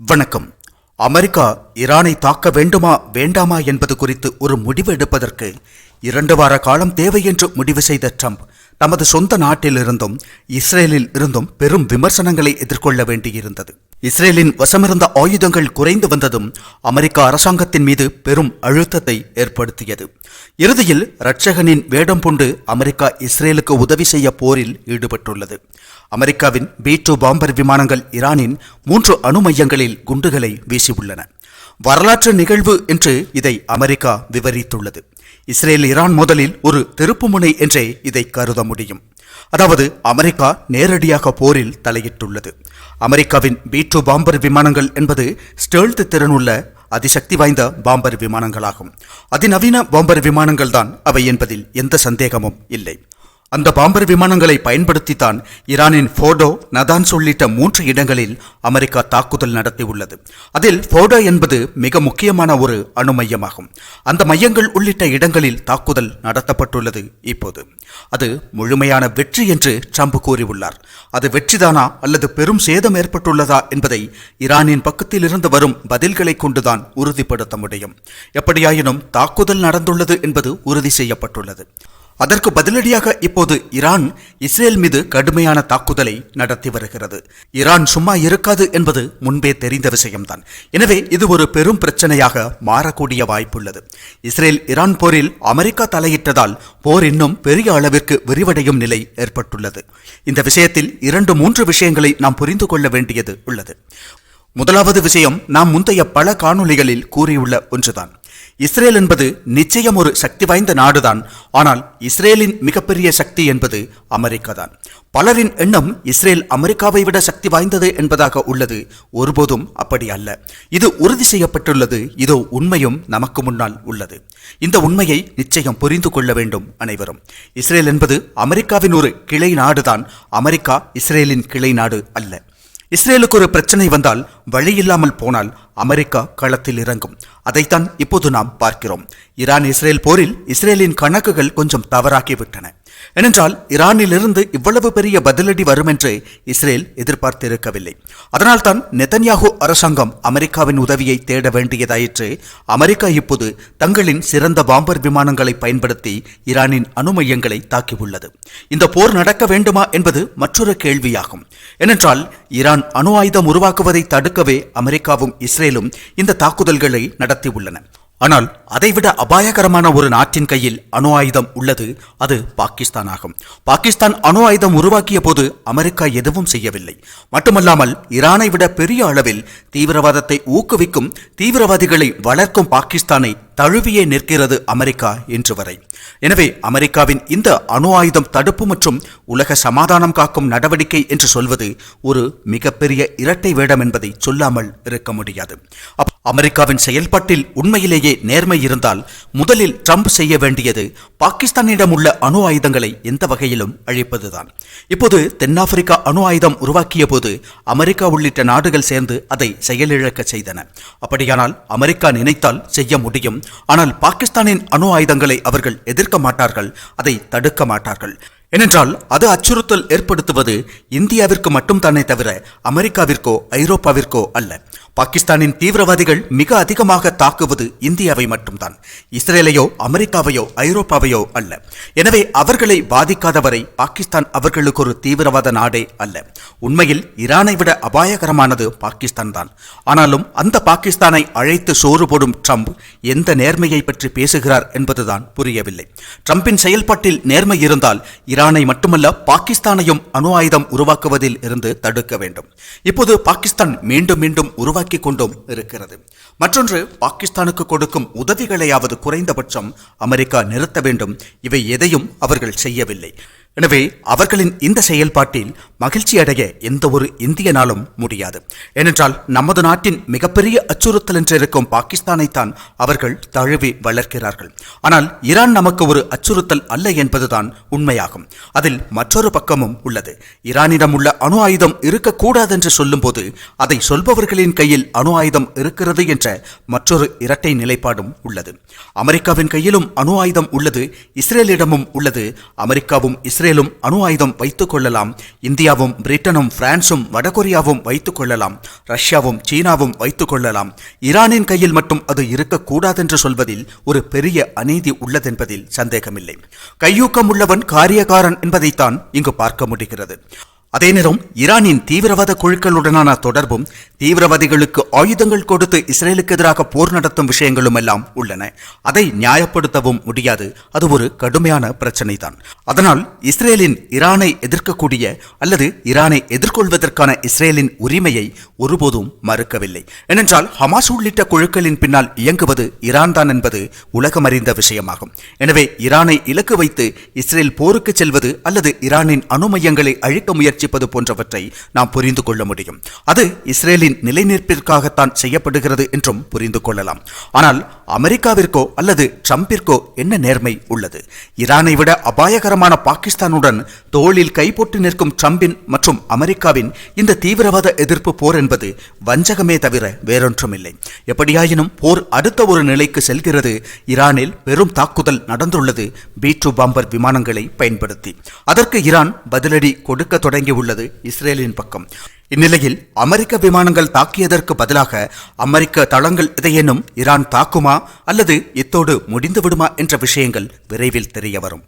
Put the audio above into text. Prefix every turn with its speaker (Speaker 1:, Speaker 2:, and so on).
Speaker 1: வணக்கம். அமெரிக்கா ஈரானை தாக்க வேண்டுமா வேண்டாமா என்பது குறித்து ஒரு முடிவு எடுப்பதற்கு இரண்டு வார காலம் தேவை என்று முடிவு செய்த ட்ரம்ப் தமது சொந்த நாட்டிலிருந்தும் இஸ்ரேலில் இருந்தும் பெரும் விமர்சனங்களை எதிர்கொள்ள வேண்டியிருந்தது. இஸ்ரேலின் வசமிருந்த ஆயுதங்கள் குறைந்து வந்ததும் அமெரிக்க அரசாங்கத்தின் மீது பெரும் அழுத்தத்தை ஏற்படுத்தியது. இறுதியில் ரட்சகனின் வேடம் பூண்டு அமெரிக்கா இஸ்ரேலுக்கு உதவி செய்ய போரில் ஈடுபட்டுள்ளது. அமெரிக்காவின் பி டூ பாம்பர் விமானங்கள் ஈரானின் மூன்று அணு மையங்களில் குண்டுகளை வீசியுள்ளன. வரலாற்று நிகழ்வு என்று இதை அமெரிக்கா விவரித்துள்ளது. இஸ்ரேல் ஈரான் மோதலில் ஒரு திருப்புமுனை என்றே இதை கருத முடியும். அதாவது அமெரிக்கா நேரடியாக போரில் தலையிட்டுள்ளது. அமெரிக்காவின் பி டூ பாம்பர் விமானங்கள் என்பது ஸ்டேல்த் திறனுள்ள அதிசக்தி வாய்ந்த பாம்பர் விமானங்களாகும். அதிநவீன பாம்பர் விமானங்கள் தான் அவை என்பதில் எந்த சந்தேகமும் இல்லை. அந்த பாம்பர் விமானங்களை பயன்படுத்தித்தான் ஈரானின் ஃபோடோ நதான்ஸ் உள்ளிட்ட மூன்று இடங்களில் அமெரிக்கா தாக்குதல் நடத்தியுள்ளது அதில் ஃபோடோ என்பது மிக முக்கியமான ஒரு அணு மையமாகும் அந்த மையங்கள் உள்ளிட்ட இடங்களில் தாக்குதல் நடத்தப்பட்டுள்ளது இப்போது. அது முழுமையான வெற்றி என்று ட்ரம்ப் கூறியுள்ளார். அது வெற்றிதானா அல்லது பெரும் சேதம் ஏற்பட்டுள்ளதா என்பதை ஈரானின் பக்கத்தில் இருந்து வரும் பதில்களை கொண்டுதான் உறுதிப்படுத்த முடியும். எப்படியாயினும் தாக்குதல் நடந்துள்ளது என்பது உறுதி செய்யப்பட்டுள்ளது. அதற்கு பதிலடியாக இப்போது ஈரான் இஸ்ரேல் மீது கடுமையான தாக்குதலை நடத்தி வருகிறது. ஈரான் சும்மா இருக்காது என்பது முன்பே தெரிந்த விஷயம்தான். எனவே இது ஒரு பெரும் பிரச்சனையாக மாறக்கூடிய வாய்ப்புள்ளது. இஸ்ரேல் ஈரான் போரில் அமெரிக்கா தலையிட்டதால் போர் இன்னும் பெரிய அளவிற்கு விரிவடையும் நிலை ஏற்பட்டுள்ளது. இந்த விஷயத்தில் இரண்டு மூன்று விஷயங்களை நாம் புரிந்து கொள்ள வேண்டியது உள்ளது. முதலாவது விஷயம் நாம் முந்தைய பல காணொளிகளில் கூறியுள்ள ஒன்றுதான். இஸ்ரேல் என்பது நிச்சயம் ஒரு சக்தி வாய்ந்த நாடுதான். ஆனால் இஸ்ரேலின் மிகப்பெரிய சக்தி என்பது அமெரிக்கா தான் பலரின் எண்ணம் இஸ்ரேல் அமெரிக்காவை விட சக்தி வாய்ந்தது என்பதாக உள்ளது. ஒருபோதும் அப்படி அல்ல. இது உறுதி செய்யப்பட்டுள்ளது. இதோ உண்மையும் நமக்கு முன்னால் உள்ளது. இந்த உண்மையை நிச்சயம் புரிந்து கொள்ள வேண்டும் அனைவரும். இஸ்ரேல் என்பது அமெரிக்காவின் ஒரு கிளை நாடுதான். அமெரிக்கா இஸ்ரேலின் கிளை நாடு அல்ல. இஸ்ரேலுக்கு ஒரு பிரச்சனை வந்தால் வழியில்லாமல் போனால் அமெரிக்கா களத்தில் இறங்கும். அதைத்தான் இப்போது நாம் பார்க்கிறோம். ஈரான் இஸ்ரேல் போரில் இஸ்ரேலின் கணக்குகள் கொஞ்சம் தவறாகிவிட்டன. ஏனென்றால் ஈரானிலிருந்து இவ்வளவு பெரிய பதிலடி வரும் என்று இஸ்ரேல் எதிர்பார்த்திருக்கவில்லை. அதனால்தான் நெதன்யாகு அரசாங்கம் அமெரிக்காவின் உதவியை தேட வேண்டியதாயிற்று அமெரிக்கா இப்போது தங்களின் சிறந்த பாம்பர் விமானங்களை பயன்படுத்தி ஈரானின் அணு மையங்களை தாக்கியுள்ளது. இந்த போர் நடக்க வேண்டுமா என்பது மற்றொரு கேள்வியாகும். ஏனென்றால் ஈரான் அணு ஆயுதம் உருவாக்குவதை தடுக்கவே அமெரிக்காவும் இஸ்ரேலும் இந்த தாக்குதல்களை நடத்தியுள்ளன. ஆனால் அதைவிட அபாயகரமான ஒரு நாட்டின் கையில் அணு ஆயுதம் உள்ளது அது பாகிஸ்தான் ஆகும் பாகிஸ்தான் அணு ஆயுதம் உருவாக்கிய போது அமெரிக்கா எதுவும் செய்யவில்லை. மட்டுமல்லாமல் ஈரானை விட பெரிய அளவில் தீவிரவாதத்தை ஊக்குவிக்கும் தீவிரவாதிகளை வளர்க்கும் பாகிஸ்தானை தழுவியே நிற்கிறது அமெரிக்கா இன்று வரை. எனவே அமெரிக்காவின் இந்த அணு ஆயுதம் தடுப்பு மற்றும் உலக சமாதானம் காக்கும் நடவடிக்கை என்று சொல்வது ஒரு மிகப்பெரிய இரட்டை வேடம் என்பதை சொல்லாமல் இருக்க முடியாது. அப்- அமெரிக்காவின் செயல்பாட்டில் உண்மையிலேயே நேர்மை இருந்தால் முதலில் ட்ரம்ப் செய்ய வேண்டியது பாகிஸ்தானிடம் உள்ள அணு ஆயுதங்களை எந்த வகையிலும் அழிப்பதுதான். இப்போது தென்னாப்பிரிக்கா அணு ஆயுதம் உருவாக்கிய போது அமெரிக்கா உள்ளிட்ட நாடுகள் சேர்ந்து அதை செயலிழக்க செய்தன. அப்படியானால் அமெரிக்கா நினைத்தால் செய்ய முடியும். ஆனால் பாகிஸ்தானின் அணு ஆயுதங்களை அவர்கள் எதிர்க்க மாட்டார்கள் அதை தடுக்க மாட்டார்கள். ஏனென்றால் அது அச்சுறுத்தல் ஏற்படுத்துவது இந்தியாவிற்கு மட்டும் தானே தவிர அமெரிக்காவிற்கோ ஐரோப்பாவிற்கோ அல்ல. பாகிஸ்தானின் தீவிரவாதிகள் மிக அதிகமாக தாக்குவது இந்தியாவை மட்டும்தான். இஸ்ரேலையோ அமெரிக்காவையோ ஐரோப்பாவையோ அல்ல. எனவே அவர்களை பாதிக்காதவரை பாகிஸ்தான் அவர்களுக்கு ஒரு தீவிரவாத நாடே அல்ல. உண்மையில் ஈரானை விட அபாயகரமானது பாகிஸ்தான் தான். ஆனாலும் அந்த பாகிஸ்தானை அழைத்து சோறு போடும் ட்ரம்ப் எந்த நேர்மையை பற்றி பேசுகிறார் என்பதுதான் புரியவில்லை. ட்ரம்பின் செயல்பாட்டில் நேர்மை இருந்தால் ஈரானை மட்டுமல்ல பாகிஸ்தானையும் அணு ஆயுதம் உருவாக்குவதில் இருந்து தடுக்க வேண்டும். இப்போது பாகிஸ்தான் மீண்டும் மீண்டும் உருவாக்கி கொண்டும் இருக்கிறது. மற்றொன்று பாகிஸ்தானுக்கு கொடுக்கும் உதவிகளையாவது குறைந்தபட்சம் அமெரிக்கா நிறுத்த வேண்டும். இவை எதையும் அவர்கள் செய்யவில்லை. எனவே அவர்களின் இந்த செயல்பாட்டில் மகிழ்ச்சி அடைய எந்த ஒரு இந்தியனாலும் முடியாது. ஏனென்றால் நமது நாட்டின் மிகப்பெரிய அச்சுறுத்தல் என்று இருக்கும் பாகிஸ்தானைத்தான் அவர்கள் தழுவி வளர்க்கிறார்கள். ஆனால் ஈரான் நமக்கு ஒரு அச்சுறுத்தல் அல்ல என்பதுதான் உண்மையாகும். அதில் மற்றொரு பக்கமும் உள்ளது. ஈரானிடம் உள்ள அணு ஆயுதம் இருக்கக்கூடாது என்று சொல்லும்போது அதை சொல்பவர்களின் கையில் அணு ஆயுதம் இருக்கிறது என்ற மற்றொரு இரட்டை நிலைப்பாடும் உள்ளது. அமெரிக்காவின் கையிலும் அணு ஆயுதம் உள்ளது இஸ்ரேலிடமும் உள்ளது அமெரிக்காவும் இஸ்ரேல் இஸ்ரேலும் அணு ஆயுதம் வைத்துக் கொள்ளலாம். இந்தியாவும் பிரிட்டனும் பிரான்சும் வடகொரியாவும் வைத்துக் கொள்ளலாம். ரஷ்யாவும் சீனாவும் வைத்துக் கொள்ளலாம். ஈரானின் கையில் மட்டும் அது இருக்கக்கூடாதென்று சொல்வதில் ஒரு பெரிய அநீதி உள்ளதென்பதில் சந்தேகமில்லை. கையூக்கம் உள்ளவன் காரியகாரன் என்பதைத்தான் இங்கு பார்க்க முடிகிறது. அதே நேரம் ஈரானின் தீவிரவாத குழுக்களுடனான தொடர்பும் தீவிரவாதிகளுக்கு ஆயுதங்கள் கொடுத்து இஸ்ரேலுக்கு எதிராக போர் நடத்தும் விஷயங்களும் எல்லாம் உள்ளன. அதை நியாயப்படுத்தவும் முடியாது. அது ஒரு கடுமையான பிரச்சனை தான் அதனால் இஸ்ரேலின் ஈரானை எதிர்க்கக்கூடிய அல்லது ஈரானை எதிர்கொள்வதற்கான இஸ்ரேலின் உரிமையை ஒருபோதும் மறுக்கவில்லை. ஏனென்றால் ஹமாஸ் உள்ளிட்ட குழுக்களின் பின்னால் இயங்குவது ஈரான் தான் என்பது உலகம் அறிந்த விஷயமாகும். எனவே ஈரானை இலக்கு வைத்து இஸ்ரேல் போருக்கு செல்வது அல்லது ஈரானின் அணு மையங்களை அழிக்க முயற்சிப்பது போன்றவற்றை நாம் புரிந்து கொள்ள முடியும். அது இஸ்ரேலின் நிலைநிற்பிற்காகத்தான் செய்யப்படுகிறது என்றும் புரிந்து கொள்ளலாம். ஆனால் அமெரிக்காவிற்கோ அல்லது ட்ரம்பிற்கோ என்ன நேர்மை உள்ளது? ஈரானை விட அபாயகரமான பாகிஸ்தானுடன் தோளில் கைப்போட்டு நிற்கும் ட்ரம்பின் மற்றும் அமெரிக்காவின் இந்த தீவிரவாத எதிர்ப்பு போர் என்பது வஞ்சகமே தவிர வேறொன்றுமில்லை. எப்படியாயினும் போர் அடுத்த ஒரு நிலைக்கு செல்கிறது. ஈரானில் பெரும் தாக்குதல் நடந்துள்ளது. பி டூ பாம்பர் விமானங்களை பயன்படுத்தி. அதற்கு ஈரான் பதிலடி கொடுக்க தொடங்கியுள்ளது இஸ்ரேலின் பக்கம். இந்நிலையில் அமெரிக்க விமானங்கள் தாக்கியதற்கு பதிலாக அமெரிக்க தளங்கள் இதையேனும் ஈரான் தாக்குமா அல்லது இத்தோடு முடிந்து விடுமா என்ற விஷயங்கள் விரைவில் தெரிய வரும்.